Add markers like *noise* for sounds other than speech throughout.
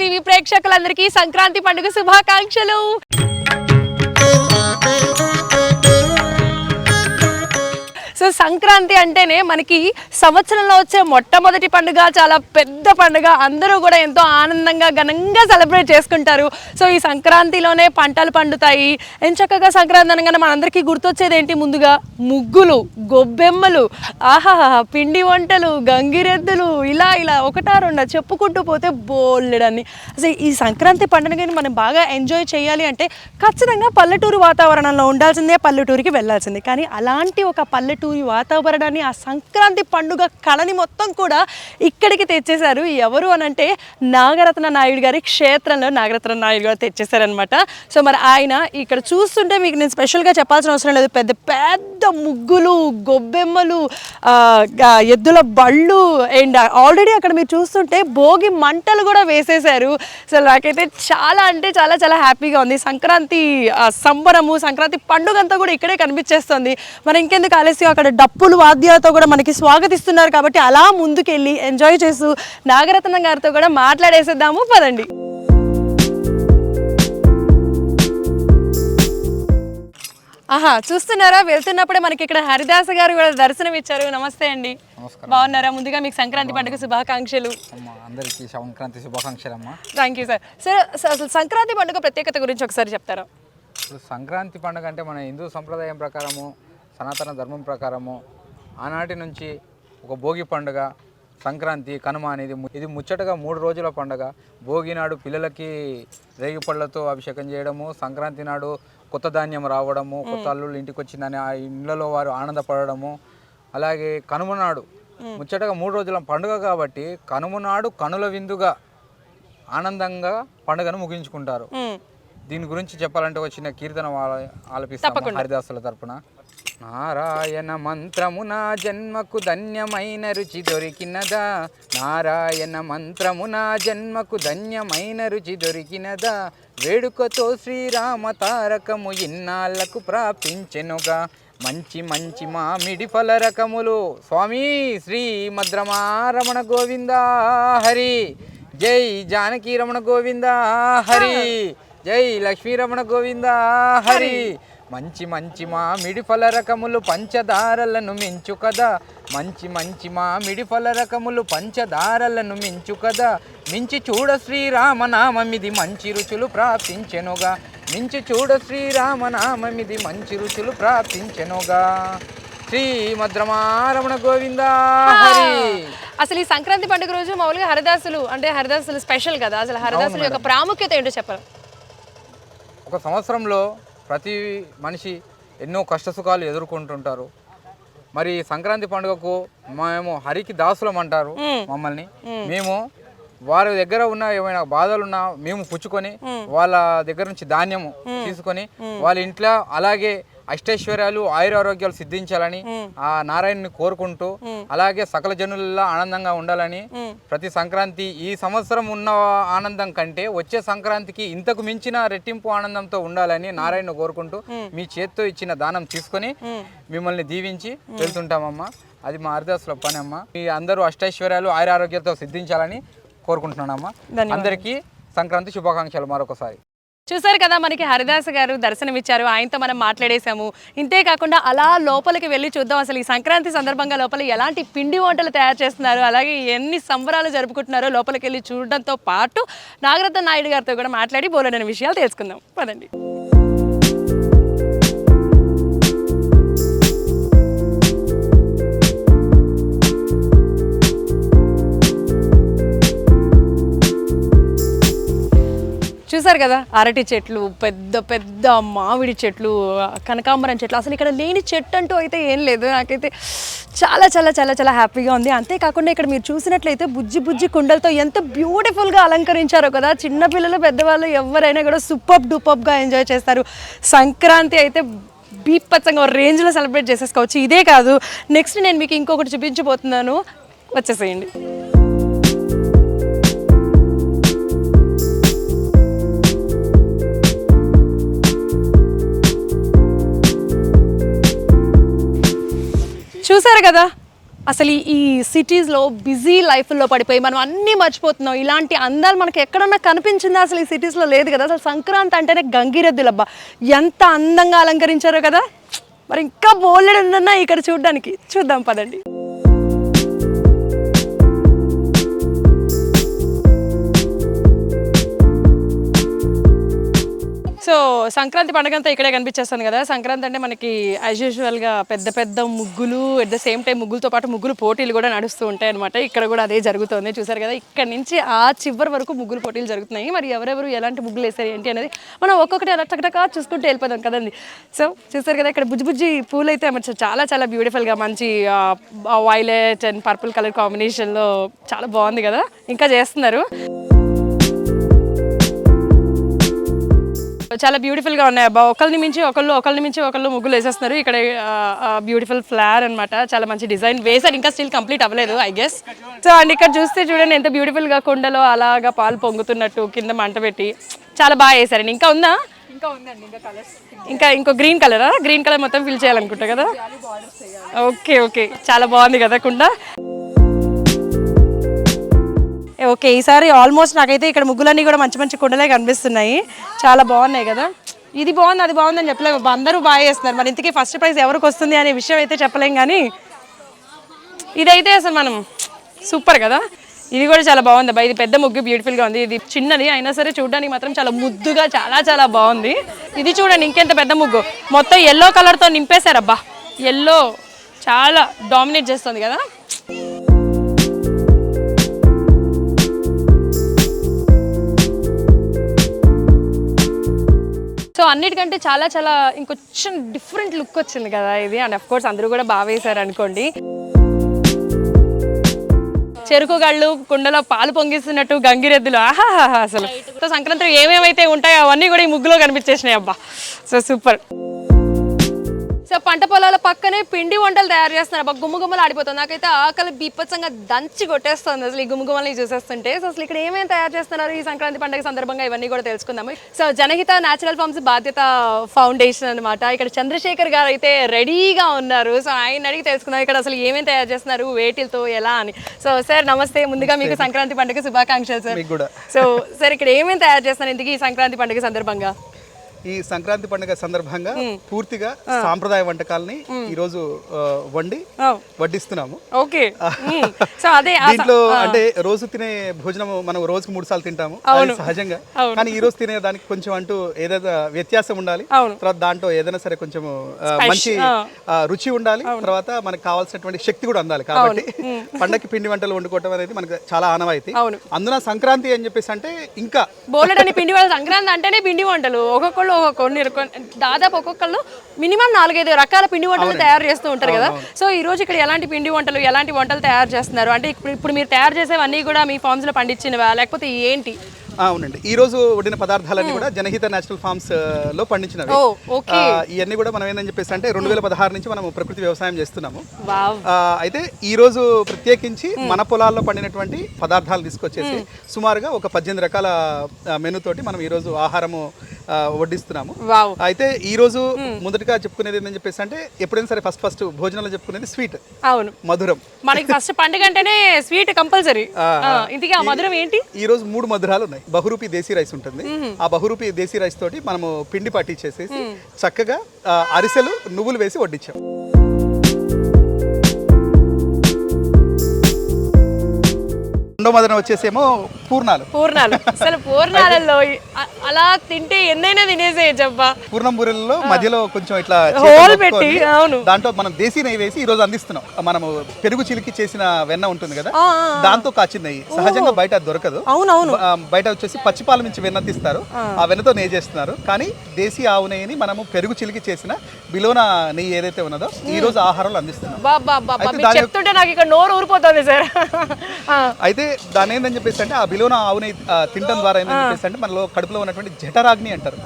TV ప్రేక్షకులందరికీ సంక్రాంతి పండుగ శుభాకాంక్షలు. సంక్రాంతి అంటేనే మనకి సంవత్సరంలో వచ్చే మొట్టమొదటి పండుగ చాలా పెద్ద పండుగ. అందరూ కూడా ఎంతో ఆనందంగా ఘనంగా సెలబ్రేట్ చేసుకుంటారు. సో ఈ సంక్రాంతిలోనే పంటలు పండుతాయి. ఎంచక్కగా సంక్రాంతి అనగానే మనందరికీ గుర్తొచ్చేది ఏంటి ముందుగా? ముగ్గులు గొబ్బెమ్మలు ఆహా పిండి వంటలు గంగిరెద్దులు ఇలా ఇలా ఒకటా రెండా చెప్పుకుంటూ పోతే బోల్లెడని అసలు ఈ సంక్రాంతి పండుగని మనం బాగా ఎంజాయ్ చేయాలి అంటే ఖచ్చితంగా పల్లెటూరు వాతావరణంలో ఉండాల్సిందే పల్లెటూరికి వెళ్ళాల్సిందే. కానీ అలాంటి ఒక పల్లెటూరి వాతావరణం వాతావరణాన్ని ఆ సంక్రాంతి పండుగ కళని మొత్తం కూడా ఇక్కడికి తెచ్చేశారు. ఎవరు అని అంటే నాగరత్న నాయుడు గారి క్షేత్రంలో నాగరత్న నాయుడు గారు తెచ్చేశారనమాట సో మరి ఆయన ఇక్కడ చూస్తుంటే మీకు నేను స్పెషల్గా చెప్పాల్సిన అవసరం లేదు. పెద్ద పెద్ద ముగ్గులు గొబ్బెమ్మలు ఎద్దుల బళ్ళు అండ్ ఆల్రెడీ అక్కడ మీరు చూస్తుంటే భోగి మంటలు కూడా వేసేశారు. సో నాకైతే చాలా అంటే చాలా చాలా హ్యాపీగా ఉంది. సంక్రాంతి సంబరము సంక్రాంతి పండుగ అంతా కూడా ఇక్కడే కనిపించేస్తుంది. మరి ఇంకెందుకు ఆలస్యం? అక్కడ డప్పులు వాద్యాలతో కూడా మనకి స్వాగతిస్తున్నారు కాబట్టి అలా ముందుకెళ్ళి ఎంజాయ్ చేస్తూ నాగరత్నం గారితో కూడా మాట్లాడేసేద్దాము. పదండి. ఆహా చూస్తున్నారా? వెళ్తున్నప్పుడే మనకి ఇక్కడ హరిదాస గారు కూడా దర్శనం ఇచ్చారు. నమస్తే అండి. బాగున్నారా? ముందుగా మీకు సంక్రాంతి పండుగ శుభాకాంక్షలు. అందరికీ సంక్రాంతి శుభాకాంక్షలు అమ్మ థ్యాంక్ యూ సార్ సార్ అస- అసలు సంక్రాంతి పండుగ ప్రత్యేకత గురించి ఒకసారి చెప్తారా? సంక్రాంతి పండుగ అంటే మన హిందూ సంప్రదాయం ప్రకారము సనాతన ధర్మం ప్రకారము ఆనాటి నుంచి ఒక భోగి పండుగ సంక్రాంతి కనుమ అనేది ఇది ముచ్చటగా మూడు రోజుల పండుగ. భోగి నాడు పిల్లలకి రేగి పళ్ళతో అభిషేకం చేయడము సంక్రాంతి నాడు కొత్త ధాన్యం రావడము కొత్త అల్లుళ్ళు ఇంటికి వచ్చిందని ఆ ఇళ్ళలో వారు ఆనందపడడము. అలాగే కనుమ నాడు ముచ్చటగా మూడు రోజుల పండుగ కాబట్టి కనుమ నాడు కనుల విందుగా ఆనందంగా పండుగను ముగించుకుంటారు. దీని గురించి చెప్పాలంటే చిన్న కీర్తన ఆల- ఆలపిస్తాము హరిదాసుల తరపున. నారాయణ మంత్రము నా జన్మకు ధన్యమైన రుచి దొరికినదా? నారాయణ మంత్రము నా జన్మకు ధన్యమైన రుచి దొరికినదా? వేడుకతో శ్రీరామ తారకము ఇన్నాళ్ళకు ప్రాప్తించెనుగా. మంచి మంచి మామిడి ఫల రకములు. స్వామి శ్రీ మద్రమారమణ గోవిందా హరి. జై జానకి రమణ గోవిందా హరి. జై లక్ష్మీ రమణ గోవిందా హరి. మంచి మంచి మామిడి ఫల రకములు పంచదారలను మించు కదా. మంచి మంచి మామిడి ఫల రకములు పంచదారలను మించు కదా. మించి చూడ శ్రీరామనామమిది మంచి రుచులు ప్రాప్తించెనుగా. మించి చూడ శ్రీరామనామమిది మంచి రుచులు ప్రాప్తించెనుగా. శ్రీ మద్రమారమణ గోవిందా హరి! అసలు ఈ సంక్రాంతి పండుగ రోజు మామూలుగా హరిదాసులు అంటే హరిదాసులు స్పెషల్ కదా. అసలు హరిదాసుల యొక్క ప్రాముఖ్యత ఏంటో చెప్పరు? ఒక సంవత్సరంలో ప్రతి మనిషి ఎన్నో కష్టసుఖాలు ఎదుర్కొంటుంటారు. మరి సంక్రాంతి పండుగకు మేము హరికి దాసులం అంటారు మమ్మల్ని. మేము. వారి దగ్గర ఉన్న ఏమైనా బాధలున్నా మేము పుచ్చుకొని వాళ్ళ దగ్గర నుంచి ధాన్యము తీసుకొని వాళ్ళ ఇంట్లో అలాగే అష్టైశ్వర్యాలు ఆయురారోగ్యాలు సిద్ధించాలని ఆ నారాయణని కోరుకుంటూ అలాగే సకల జనులలో ఆనందంగా ఉండాలని ప్రతి సంక్రాంతి ఈ సంవత్సరం ఉన్న ఆనందం కంటే వచ్చే సంక్రాంతికి ఇంతకు మించిన రెట్టింపు ఆనందంతో ఉండాలని నారాయణ కోరుకుంటూ మీ. చేత్తో ఇచ్చిన దానం తీసుకొని మిమ్మల్ని దీవించి వెళ్తుంటామమ్మా. అది మా హరిదాసుల పని అమ్మా. మీ అందరూ అష్టైశ్వర్యాలు ఆయురారోగ్యాలతో సిద్ధించాలని కోరుకుంటున్నానమ్మా. అందరికీ సంక్రాంతి శుభాకాంక్షలు మరొకసారి. చూసారు కదా మనకి హరిదాస్ గారు దర్శనం ఇచ్చారు ఆయనతో మనం మాట్లాడేశాము. ఇంతే కాకుండా అలా లోపలికి వెళ్ళి చూద్దాం. అసలు ఈ సంక్రాంతి సందర్భంగా లోపల ఎలాంటి పిండి వంటలు తయారు చేస్తున్నారు అలాగే ఎన్ని సంబరాలు జరుపుకుంటున్నారో లోపలికి వెళ్ళి చూడడంతో పాటు నాగరత్న నాయుడు గారితో కూడా మాట్లాడి బోలెడని విషయాలు తెలుసుకుందాం. పదండి. చూసారు కదా అరటి చెట్లు పెద్ద పెద్ద మామిడి చెట్లు కనకాంబరం చెట్లు. అసలు ఇక్కడ లేని చెట్టు అంటూ అయితే ఏం లేదు. నాకైతే చాలా చాలా చాలా చాలా హ్యాపీగా ఉంది. అంతేకాకుండా ఇక్కడ మీరు చూసినట్లయితే బుజ్జి బుజ్జి కుండలతో ఎంత బ్యూటిఫుల్గా అలంకరించారో కదా. చిన్నపిల్లలు పెద్దవాళ్ళు ఎవరైనా కూడా సూపర్ డూపప్గా ఎంజాయ్ చేస్తారు. సంక్రాంతి అయితే బీపచ్చంగా రేంజ్లో సెలబ్రేట్ చేసేసుకోవచ్చు. ఇదే కాదు నెక్స్ట్ నేను మీకు ఇంకొకటి చూపించబోతున్నాను. వచ్చేసేయండి. చూసారు కదా? అసలు ఈ- సిటీస్లో బిజీ లైఫ్లో పడిపోయి మనం అన్నీ మర్చిపోతున్నాం. ఇలాంటి అందాలు మనకి ఎక్కడన్నా కనిపించిందా అసలు ఈ సిటీస్లో లేదు కదా? అసలు సంక్రాంతి అంటేనే గంగిరెద్దులబ్బా. ఎంత అందంగా అలంకరించారో కదా? మరి ఇంకా బోల్డెడ్ ఉందన్నా ఇక్కడ చూడడానికి. చూద్దాం పదండి. సో సంక్రాంతి పండుగ అంతా ఇక్కడే కనిపించేస్తుంది కదా. సంక్రాంతి అంటే మనకి యాజ్ యూజువల్గా పెద్ద పెద్ద ముగ్గులు అట్ ద సేమ్ టైం ముగ్గులతో పాటు ముగ్గులు పోటీలు కూడా నడుస్తూ ఉంటాయి అనమాట ఇక్కడ కూడా అదే జరుగుతుంది. చూసారు కదా ఇక్కడ నుంచి ఆ చివరి వరకు ముగ్గులు పోటీలు జరుగుతున్నాయి. మరి ఎవరెవరు ఎలాంటి ముగ్గులు వేస్తారు ఏంటి అనేది మనం ఒక్కొక్కటి అలా టకటకా చూసుకుంటూ వెళ్ళిపోదాం కదండి. సో చూసారు కదా ఇక్కడ బుజ్జి బుజ్జి పూలు అయితే అమర్చారు చాలా చాలా బ్యూటిఫుల్గా మంచి వైలెట్ అండ్ పర్పుల్ కలర్ కాంబినేషన్లో చాలా బాగుంది కదా. ఇంకా చేస్తున్నారు. చాలా బ్యూటిఫుల్గా ఉన్నాయి. అబ్బా ఒకరిని మించి ఒకళ్ళు ఒకరిని మించి ఒకళ్ళు ముగ్గులు వేసేస్తున్నారు. ఇక్కడ బ్యూటిఫుల్ ఫ్లవర్ అన్నమాట. చాలా మంచి డిజైన్ వేసారు ఇంకా స్టిల్ కంప్లీట్ అవ్వలేదు ఐ గెస్ సో అండ్ ఇక్కడ చూస్తే చూడండి ఎంత బ్యూటిఫుల్గా కుండలో అలాగా పాలు పొంగుతున్నట్టు కింద మంట పెట్టి చాలా బాగా వేసారండి ఇంకా ఉందా? ఇంకా ఉందండి ఇంకా కలర్స్ ఇంకా ఇంకో గ్రీన్ కలరా గ్రీన్ కలర్ మొత్తం ఫిల్ చేయాలనుకుంటా కదా? ఓకే ఓకే చాలా బాగుంది కదా కుండ? ఓకే ఈసారి ఆల్మోస్ట్ నాకైతే ఇక్కడ ముగ్గులన్నీ కూడా మంచి మంచి కుండలే కనిపిస్తున్నాయి. చాలా బాగున్నాయి కదా? ఇది బాగుంది అది బాగుంది అని చెప్పలేము అందరూ బాగా చేస్తున్నారు. మరి ఇంతకీ ఫస్ట్ ప్రైజ్ ఎవరికి వస్తుంది అనే విషయం అయితే చెప్పలేం కానీ ఇదైతే అసలు మనం సూపర్ కదా? ఇది కూడా చాలా బాగుంది. అబ్బా ఇది పెద్ద ముగ్గు బ్యూటిఫుల్గా ఉంది. ఇది చిన్నది అయినా సరే చూడడానికి మాత్రం చాలా ముద్దుగా చాలా చాలా బాగుంది. ఇది చూడండి ఇంకెంత పెద్ద ముగ్గు. మొత్తం ఎల్లో కలర్తో నింపేశారబ్బా ఎల్లో చాలా డామినేట్ చేస్తుంది కదా? సో అన్నిటికంటే చాలా చాలా ఇంకొంచెం డిఫరెంట్ లుక్ వచ్చింది కదా ఇది. అండ్ అఫ్ కోర్స్ అందరూ కూడా బాగా వేశారు అనుకోండి. చెరుకు గళ్ళు కుండలో పాలు పొంగిస్తున్నట్టు గంగిరెద్దులు. ఆహాహా అసలు. సో సంక్రాంతి ఏమేమైతే ఉంటాయో అవన్నీ కూడా ఈ ముగ్గులో కనిపించేసినాయి అబ్బా. So super. సో పంట పొలాల పక్కనే పిండి వంటలు తయారు చేస్తున్నారు. అబ్బా గుమ్మ గుమ్మలు ఆడిపోతుంది నాకైతే ఆకలి బీపత్సంగా దంచి కొట్టేస్తుంది అసలు ఈ గుమ్మ గుమ్మల్ని చూసేస్తుంటే. సో అసలు ఇక్కడ ఏమేమి తయారు చేస్తున్నారు ఈ సంక్రాంతి పండుగ సందర్భంగా ఇవన్నీ కూడా తెలుసుకుందాము. సో జనహిత న్యాచురల్ ఫార్మ్స్ బాధ్యత ఫౌండేషన్ అన్నమాట. ఇక్కడ చంద్రశేఖర్ గారు అయితే రెడీగా ఉన్నారు. సో ఆయన అడిగి తెలుసుకుందాం ఇక్కడ అసలు ఏమేమి తయారు చేస్తున్నారు వేటిలతో ఎలా అని. సో సార్ నమస్తే. ముందుగా మీకు సంక్రాంతి పండుగ శుభాకాంక్షలు సార్. సో సార్ ఇక్కడ ఏమేమి తయారు చేస్తున్నారు ఇంతకీ ఈ సంక్రాంతి పండుగ సందర్భంగా? ఈ సంక్రాంతి పండుగ సందర్భంగా పూర్తిగా సాంప్రదాయ వంటకాలని ఈ రోజు వండి. వడ్డిస్తున్నాము. ఓకే. సో అదే దీంట్లో అంటే రోజు తినే భోజనం మనం రోజుకు మూడు సార్లు తింటాము. సహజంగా. కానీ ఈ రోజు తినే దానికి కొంచెం అంటూ ఏదైనా వ్యత్యాసం ఉండాలి. తర్వాత దాంట్లో ఏదైనా సరే కొంచెం మంచి రుచి ఉండాలి తర్వాత మనకు కావాల్సినటువంటి శక్తి కూడా అందాలి కాబట్టి *laughs* పండగకి పిండి వంటలు వండుకోవటం అనేది మనకు చాలా ఆనవాయితీ. అందున సంక్రాంతి అని చెప్పేసి అంటే ఇంకా బోలెడని పిండి వంటలు సంక్రాంతి అంటేనే పిండి వంటలు. ఒక్కొక్కళ్ళు ఒక్కొక్కరు కొన్ని దాదాపు ఒక్కొక్కళ్ళు మినిమం నాలుగైదు రకాల పిండి వంటలు తయారు చేస్తూ ఉంటారు కదా. సో ఈ రోజు ఇక్కడ ఎలాంటి పిండి వంటలు ఎలాంటి వంటలు తయారు చేస్తున్నారు? అంటే ఇప్పుడు ఇప్పుడు మీరు తయారు చేసేవన్నీ కూడా మీ ఫార్మ్స్లో పండించినవా? లేకపోతే ఏంటి? అవునండి. ఈ రోజు వండిన పదార్థాలన్నీ కూడా జనహిత నేచురల్ ఫార్మ్స్లో పండించినవి. ఇవన్నీ కూడా మనం ఏంటని చెప్పేసి అంటే రెండు వేల పదహారు నుంచి మనం ప్రకృతి వ్యవసాయం చేస్తున్నాము. అయితే ఈ రోజు ప్రత్యేకించి మన పొలాల్లో పండినటువంటి పదార్థాలు తీసుకొచ్చేసి సుమారుగా ఒక పద్దెనిమిది రకాల ఆ, మెనూ తోటి మనం ఈ రోజు ఆహారము వడ్డిస్తున్నాము. వావ్. అయితే ఈ రోజు మొదటగా చెప్పుకునేది ఏంటని చెప్పేసి అంటే ఎప్పుడైనా సరే ఫస్ట్ ఫస్ట్ భోజనంలో చెప్పుకునేది స్వీట్. అవును. మధురం. మనకి ఫస్ట్ పండుగ అంటేనే స్వీట్ కంపల్సరీ. ఇంతకీ ఆ మధురం ఏంటి? ఈ రోజు మూడు మధురాలు ఉన్నాయి. బహురూపి దేశీ రైస్ ఉంటుంది. ఆ బహురూపి దేశీ రైస్ తోటి మనము పిండి పట్టించేసేసి చక్కగా అరిసెలు నువ్వులు వేసి వడ్డించాం. రెండో మధురం వచ్చేసేమో పూర్ణాలు. పూర్ణాలు. అసలు పూర్ణాలలో అలా తింటే ఎన్నైనా తినేసేయచ్చు అబ్బా. పూర్ణం బూరెల్లో మధ్యలో కొంచెం ఇట్లా హోల్ పెట్టి, అవును. దాంట్లో మనం దేశీ నెయ్యి వేసి ఈ రోజు అందిస్తున్నాం. మనము పెరుగు చిలికి చేసిన వెన్న ఉంటుంది కదా దాంతో కాచిన నెయ్యి. సహజంగా బయట దొరకదు. అవునవును. బయట వచ్చేసి పచ్చిపాల నుంచి వెన్న తీస్తారు. ఆ. వెన్నతో నెయ్యి చేస్తున్నారు. కానీ దేశీ ఆవు నెయ్యిని మనము పెరుగు చిలికి చేసిన బిలోన నెయ్యి ఏదైతే ఉన్నదో ఈ రోజు ఆహారంలో అందిస్తున్నాం. చెప్తుంటే నాకు ఇక్కడ నోరు ఊరిపోతుంది సార్. *laughs* అయితే దాని ఏంటని చెప్పేసి అంటే ఆ బిలోన ఆవు నెయ్యి ఆ, తినడం ద్వారా చెప్పేసి అంటే మనలో కడుపులో ఉన్నటువంటి జఠరాగ్ని అంటారు.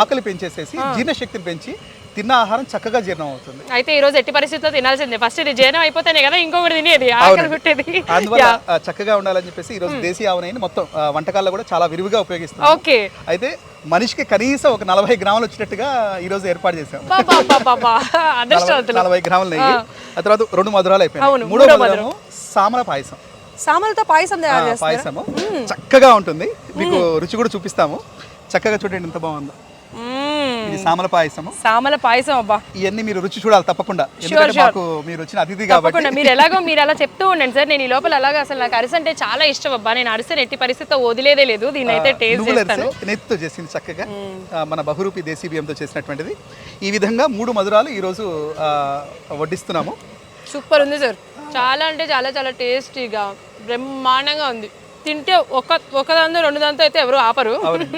ఆకలి పెంచేసేసి జీర్ణశక్తిని పెంచి తిన్న ఆహారం చక్కగా జీర్ణం అవుతుంది. అయితే ఈ రోజు ఎట్టి పరిస్థితుల్లో తినాల్సిందే. ఫస్ట్ ఇది జీర్ణం అయిపోతేనే కదా ఇంకొకటి తినేది ఆకలి పుట్టేది. అందువల్ల చక్కగా ఉండాలని చెప్పేసి ఈ రోజు దేశీయ ఆవు నెయ్యిని మొత్తం వంటకాల్లో కూడా చాలా విరివిగా ఉపయోగిస్తాం ఓకే. అయితే మనిషికి కనీసం ఒక నలభై గ్రాములు వచ్చేటట్టుగా ఈ రోజు ఏర్పాటు చేసాం నలభై గ్రాముల నెయ్యి ఆ. తర్వాత రెండు మధురాలు అయిపోయాయి మూడో మూడో మధురము సామల పాయసం. సామలతో పాయసం తయారు చేస్తారు? పాయసము. చక్కగా ఉంటుంది. మీకు రుచి కూడా చూపిస్తాము. చక్కగా చూడండి ఎంత బాగుందో. ఇది సామల పాయసము. సామల పాయసం అబ్బా. ఇవన్నీ మీరు రుచి చూడాలి తప్పకుండా. ఎందుకంటే మాకు మీరు వచ్చిన అతిథి కాబట్టి. తప్పకుండా. మీరు ఎలాగో మీరు అలా చెప్తూ ఉండండి సార్. నేను ఈ లోపల అలాగా అసలు నాకు అరిసె అంటే చాలా ఇష్టం అబ్బా. నేను అరిసె ఎట్టి పరిస్థితితో వదిలేదే లేదు. దీని అయితే టేస్ట్ చేస్తాను. నెత్తితో చేసింది చక్కగా. మన బహురూపి దేశీ బియ్యంతో చేసినటువంటిది. ఈ విధంగా మూడు మధురాలు ఈరోజు వడ్డిస్తున్నాము. సూపర్ ఉంది సార్. చాలా అంటే చాలా చాలా టేస్టీగా బ్రహ్మాండంగా ఉంది. తింటే ఒక ఒక దాంతో రెండు దాంతో అయితే ఎవరు ఆపరు.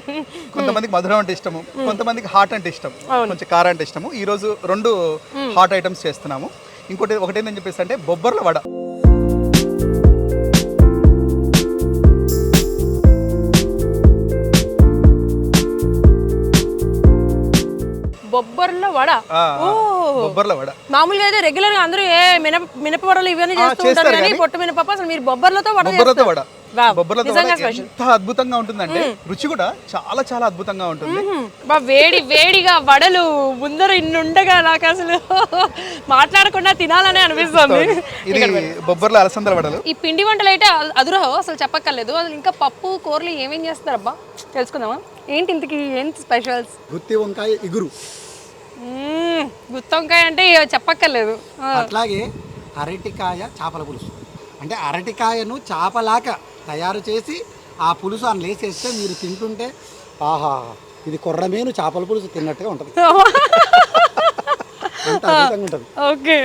*laughs* కొంతమందికి మధురం అంటే ఇష్టము కొంతమందికి హాట్ అంటే ఇష్టం కొంచెం కారం అంటే ఇష్టము. ఈ రోజు రెండు హాట్ ఐటమ్స్ చేస్తున్నాము. ఇంకోటి ఒకటి ఏంటని చెప్పేసి అంటే బొబ్బర్ల వడ. బొబ్బర్ల వడ. ఓ. బొబ్బర్ల వడ. మామూలుగా అయితే రెగ్యులర్గా అందరూ ఏ మినప మినప వడలు ఇవన్నీ చేస్తూ ఉంటారు కానీ పొట్టు మినపప్పు అసలు మీరు బొబ్బర్లతో వడ బొబ్బర్లతో వడ. బొబ్బర్లతో. ఎంత అద్భుతంగా ఉంటుందంటే రుచి కూడా చాలా చాలా అద్భుతంగా ఉంటుంది. బా వేడి వేడిగా వడలు ముందర ఇన్ని ఉండగా నాకు అసలు *laughs* మాట్లాడకుండా తినాలనే అనిపిస్తుంది. ఇది బొబ్బర్ల అలసందల వడలు. ఈ పిండి వంటలు అయితే అదురహో అసలు చెప్పక్కర్లేదు. అసలు ఇంకా పప్పు కూరలు ఏమేం చేస్తారబ్బా తెలుసుకుందామా? ఏంటి ఇంతకి ఏంటి స్పెషల్స్ గుత్తి వంకాయ ఇగురు. గుత్తొంకాయ అంటే చెప్పక్కర్లేదు. అట్లాగే అరటికాయ చేపల పులుసు. అంటే అరటికాయను చేపలాగా తయారు చేసి ఆ పులుసు అని లేసేస్తే మీరు తింటుంటే ఆహా ఇది కొర్రమేను చేపల పులుసు తిన్నట్టుగా ఉంటుంది. ఓకే.